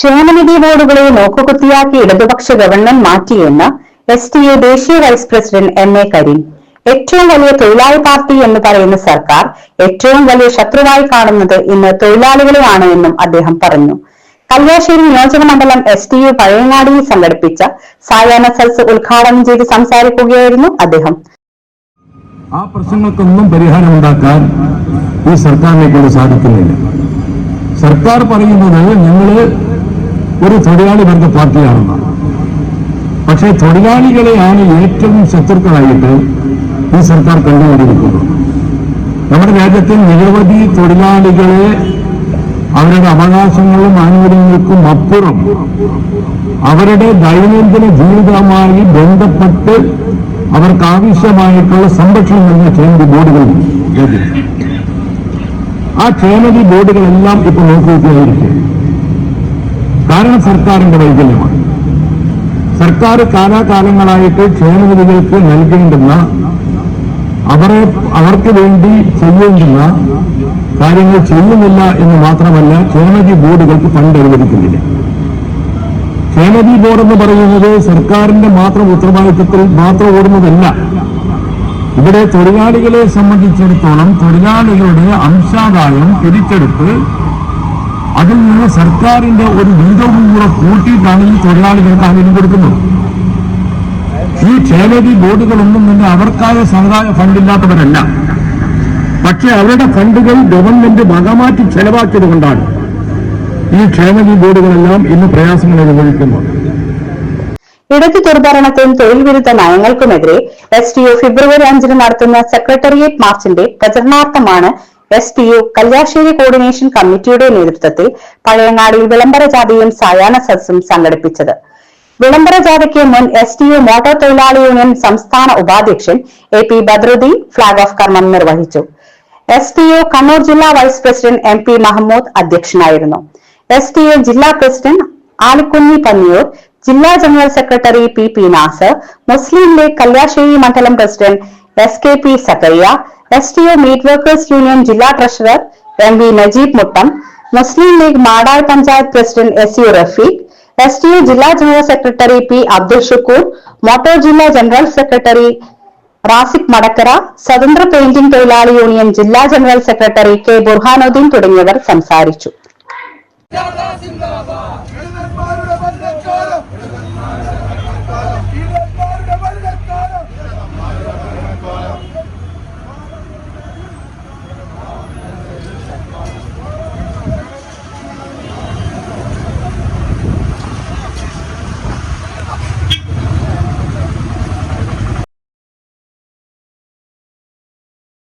ക്ഷേമനിധി ബോർഡുകളെ നോക്കുകുത്തിയാക്കി ഇടതുപക്ഷ ഗവൺമെന്റ് മാറ്റിയെന്ന് എസ് ടി എ ദേശീയ vice president M A Kareem. ഏറ്റവും വലിയ തൊഴിലാളി പാർട്ടി എന്ന് പറയുന്ന സർക്കാർ ഏറ്റവും വലിയ ശത്രുവായി കാണുന്നത് ഇന്ന് തൊഴിലാളികളെയാണ് എന്നും അദ്ദേഹം പറഞ്ഞു. കല്യാശ്ശേരി നിയോജക മണ്ഡലം എസ് ടി യു പഴയങ്ങാടിയിൽ സംഘടിപ്പിച്ച സായാഹ്ന സൽസ് ഉദ്ഘാടനം ചെയ്ത് സംസാരിക്കുകയായിരുന്നു അദ്ദേഹം. ആ പ്രശ്നങ്ങൾക്കൊന്നും പരിഹാരം ഉണ്ടാക്കാൻ ഈ സർക്കാരിനെ കൊണ്ട് സാധിക്കുന്നില്ല. സർക്കാർ പറയുന്നത് ഞങ്ങൾ ഒരു തൊഴിലാളി വർഗ പാർട്ടിയാണെന്നാണ് പക്ഷേ തൊഴിലാളികളെയാണ് ഏറ്റവും ശത്രുക്കളായിട്ട് ഈ സർക്കാർ കണ്ടുകൊണ്ടിരിക്കുന്നത്. നമ്മുടെ രാജ്യത്തിൽ നിരവധി തൊഴിലാളികളെ അവരുടെ അവകാശങ്ങളും ആനുകൂല്യങ്ങൾക്കും അപ്പുറം അവരുടെ ദൈനംദിന ജീവിതവുമായി ബന്ധപ്പെട്ട് അവർക്ക് ആവശ്യമായിട്ടുള്ള സംരക്ഷണം നൽകുന്ന ക്ഷേമതി ബോർഡുകൾ. ആ ക്ഷേമതി ബോർഡുകളെല്ലാം ഇപ്പോൾ നോക്കുകയായിരിക്കും കാരണം സർക്കാരിന്റെ വൈകല്യമാണ്. സർക്കാർ കാലാകാലങ്ങളായിട്ട് ക്ഷേമനിധികൾക്ക് നൽകേണ്ടുന്ന അവരെ അവർക്ക് വേണ്ടി ചെയ്യേണ്ടുന്ന കാര്യങ്ങൾ ചെയ്യുന്നില്ല എന്ന് മാത്രമല്ല ക്ഷേമനിധി ബോർഡുകൾക്ക് ഫണ്ട് അനുവദിക്കുന്നില്ല. ക്ഷേമനിധി ബോർഡ് എന്ന് പറയുന്നത് സർക്കാരിന്റെ മാത്രം ഉത്തരവാദിത്വത്തിൽ മാത്രം ഓടുന്നതല്ല. ഇവിടെ തൊഴിലാളികളെ സംബന്ധിച്ചിടത്തോളം തൊഴിലാളികളുടെ അംശാദായം തിരിച്ചെടുത്ത് അതിൽ നിന്ന് സർക്കാരിന്റെ ഒരു വീതവും കൂടെ കൂട്ടിയിട്ടാണ് ഈ തൊഴിലാളികൾക്ക് ആനുകൂല്യം കൊടുക്കുന്നത്. ഈ ക്ഷേമതി ബോർഡുകളൊന്നും തന്നെ അവർക്കായ സമുദായ ഫണ്ടില്ലാത്തവരല്ല പക്ഷേ അവരുടെ ഫണ്ടുകൾ ഗവൺമെന്റ് വകമാറ്റി ചെലവാക്കിയത് കൊണ്ടാണ് ഈ ക്ഷേമതി ബോർഡുകളെല്ലാം ഇന്ന് പ്രയാസങ്ങൾ അനുഭവിക്കുന്നത്. ഇടത് ദുർഭരണത്തിനും തൊഴിൽ വിരുദ്ധ നയങ്ങൾക്കുമെതിരെ എസ് ടി ഒ ഫെബ്രുവരി അഞ്ചിന് നടത്തുന്ന സെക്രട്ടേറിയറ്റ് മാർച്ചിന്റെ പ്രചരണാർത്ഥമാണ് S P U Kalliasseri coordination കമ്മിറ്റിയുടെ നേതൃത്വത്തിൽ പഴയങ്ങാടിയിൽ വിളംബര ജാഥയും സായാഹ്ന സദസ്സും സംഘടിപ്പിച്ചത്. വിളംബര ജാഥയ്ക്ക് മുൻ എസ് ടി യു മോട്ടോർ തൊഴിലാളി യൂണിയൻ സംസ്ഥാന ഉപാധ്യക്ഷൻ A P Badruddin flag off കർമ്മം നിർവഹിച്ചു. എസ് ടി യു കണ്ണൂർ ജില്ലാ vice president M P Mahmood അധ്യക്ഷനായിരുന്നു. എസ് ടി യു ജില്ലാ പ്രസിഡന്റ് ആലിക്കുഞ്ഞി പന്നിയൂർ ജില്ലാ general secretary P P Nasar Muslim League Kalliasseri മണ്ഡലം president S K P Zakariya S T O meet workers union ജില്ലാ treasurer M V Najeeb Muttam Muslim League Madayi panchayat president S U Rafeeq S T ജില്ലാ general secretary P Abdul Shukoor motor ജില്ലാ general secretary Raziq Madakkara സ്വതന്ത്ര painting തൊഴിലാളി union ജില്ലാ general secretary K Burhanuddin തുടങ്ങിയവർ സംസാരിച്ചു.